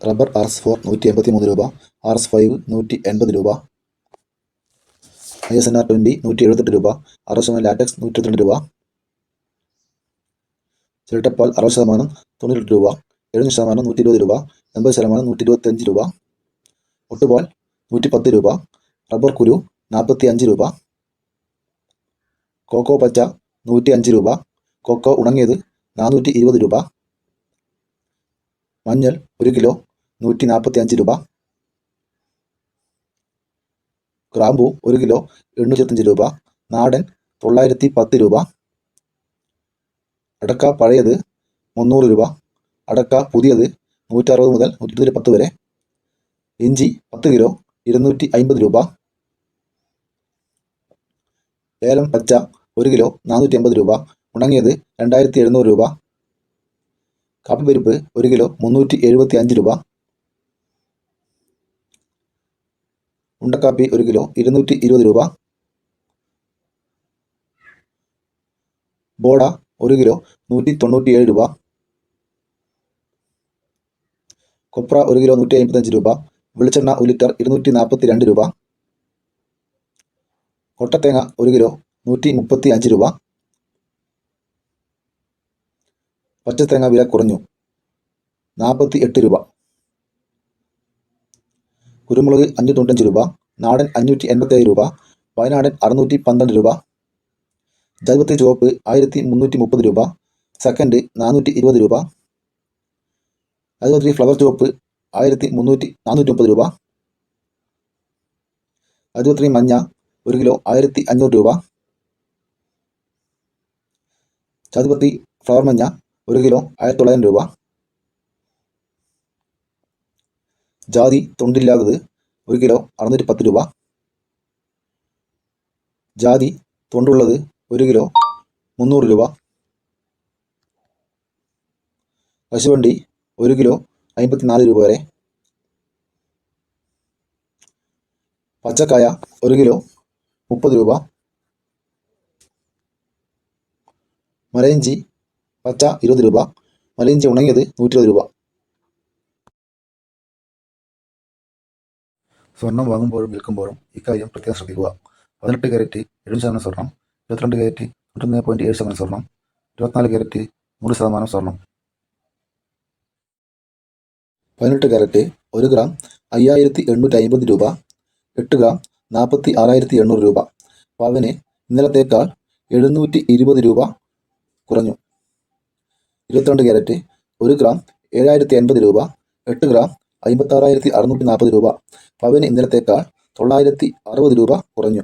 Rubber R S four നൂറ്റി എൺപത്തി മൂന്ന് രൂപ ആർ എസ് ഫൈവ് നൂറ്റി എൺപത് രൂപ I S N R twenty നൂറ്റി എഴുപത്തെട്ട് രൂപ അറുപത് ശതമാനം ലാറ്റക്സ് നൂറ്റി ഇരുപത്തിരണ്ട് രൂപ ചിരട്ടപ്പാൽ അറുപത് ശതമാനം തൊണ്ണൂറ്റി രൂപ എഴുപത് ശതമാനം നൂറ്റി ഇരുപത് രൂപ എൺപത് ശതമാനം നൂറ്റി ഇരുപത്തഞ്ച് രൂപ ഒട്ടുപാൽ നൂറ്റി പത്ത് രൂപ റബ്ബർ കുരു നാൽപ്പത്തി അഞ്ച് രൂപ കോക്കോ പച്ച നൂറ്റി അഞ്ച് രൂപ കോക്കോ ഉണങ്ങിയത് നാനൂറ്റി ഇരുപത് രൂപ മഞ്ഞൾ ഒരു കിലോ നൂറ്റി നാൽപ്പത്തി അഞ്ച് രൂപ. ഗ്രാമ്പു ഒരു കിലോ എണ്ണൂറ്റി ഇരുപത്തഞ്ച് രൂപ. നാടൻ തൊള്ളായിരത്തി പത്ത് രൂപ. അടക്ക പഴയത് മുന്നൂറ് രൂപ. അടക്ക പുതിയത് നൂറ്ററുപത് മുതൽ നൂറ്റി പത്ത് വരെ. ഇഞ്ചി പത്ത് കിലോ ഇരുന്നൂറ്റി അമ്പത് രൂപ. ഏലം പച്ച ഒരു കിലോ നാനൂറ്റി അമ്പത് രൂപ. ഉണങ്ങിയത് രണ്ടായിരത്തി എഴുന്നൂറ് രൂപ കാപ്പിപ്പരിപ്പ് ഒരു കിലോ മുന്നൂറ്റി എഴുപത്തി അഞ്ച് രൂപ. ഉണ്ടക്കാപ്പി ഒരു കിലോ ഇരുന്നൂറ്റി ഇരുപത് രൂപ. ബോഡ ഒരു കിലോ നൂറ്റി തൊണ്ണൂറ്റി ഏഴ് രൂപ. കൊപ്ര ഒരു കിലോ നൂറ്റി അമ്പത്തഞ്ച് രൂപ. വെളിച്ചെണ്ണ ഒരു ലിറ്റർ ഇരുന്നൂറ്റി നാൽപ്പത്തി രണ്ട് രൂപ. കൊട്ടത്തേങ്ങ ഒരു കിലോ നൂറ്റി മുപ്പത്തി അഞ്ച് രൂപ. പച്ചത്തേങ്ങ വില കുറഞ്ഞു നാൽപ്പത്തി എട്ട് രൂപ. കുരുമുളക് അഞ്ഞൂറ്റി തൊണ്ണൂറ്റഞ്ച് രൂപ നാടൻ അഞ്ഞൂറ്റി എൺപത്തേഴ് രൂപ വയനാടൻ അറുന്നൂറ്റി പന്ത്രണ്ട് രൂപ ജൈവത്തി ചുവപ്പ് ആയിരത്തി മുന്നൂറ്റി മുപ്പത് രൂപ സെക്കൻഡ് നാനൂറ്റി ഇരുപത് രൂപ അതുപോലെ ഫ്ലവർ ചുവപ്പ് ആയിരത്തി മുന്നൂറ്റി നാനൂറ്റി മുപ്പത് രൂപ അതുപോലെ മഞ്ഞ ഒരു കിലോ ആയിരത്തി അഞ്ഞൂറ് രൂപ ചതുപത്തി ഫ്ലവർ മഞ്ഞ ഒരു കിലോ ആയിരത്തി തൊള്ളായിരം രൂപ ജാതി തൊണ്ടില്ലാത്തത് ഒരു കിലോ അറുന്നൂറ്റി പത്ത് രൂപ. ജാതി തൊണ്ടുള്ളത് ഒരു കിലോ മുന്നൂറ് രൂപ. കശുവണ്ടി ഒരു കിലോ അമ്പത്തി നാല് രൂപ വരെ. പച്ചക്കായ ഒരു കിലോ മുപ്പത് രൂപ. മലയിഞ്ചി പച്ച ഇരുപത് രൂപ. മലയിഞ്ചി ഉണങ്ങിയത് നൂറ്റി ഇരുപത് രൂപ. സ്വർണം വാങ്ങുമ്പോഴും വിൽക്കുമ്പോഴും ഇക്കാര്യം പ്രത്യേകം ശ്രദ്ധിക്കുക. പതിനെട്ട് കയറ്റി എഴുപത് ശതമാനം സ്വർണം ഇരുപത്തിരണ്ട് ക്യാരറ്റ് തൊണ്ണൂറ്റൊന്ന് പോയിന്റ് ഏഴ് ശതമാനം സ്വർണം ഇരുപത്തിനാല് കയറ്റി നൂറ് ശതമാനം സ്വർണം പതിനെട്ട് കാരറ്റ് ഒരു ഗ്രാം അയ്യായിരത്തി എണ്ണൂറ്റി അമ്പത് രൂപ എട്ട് ഗ്രാം നാൽപ്പത്തി ആറായിരത്തി എണ്ണൂറ് രൂപ. പവന് ഇന്നലത്തേക്കാൾ എഴുന്നൂറ്റി ഇരുപത് രൂപ കുറഞ്ഞു. ഇരുപത്തിരണ്ട് ക്യാരറ്റ് ഒരു ഗ്രാം ഏഴായിരത്തി അൻപത് രൂപ എട്ട് ഗ്രാം അമ്പത്താറായിരത്തി അറുന്നൂറ്റി നാൽപ്പത് രൂപ. പവന് ഇന്നലത്തേക്കാൾ തൊള്ളായിരത്തി അറുപത് രൂപ കുറഞ്ഞു.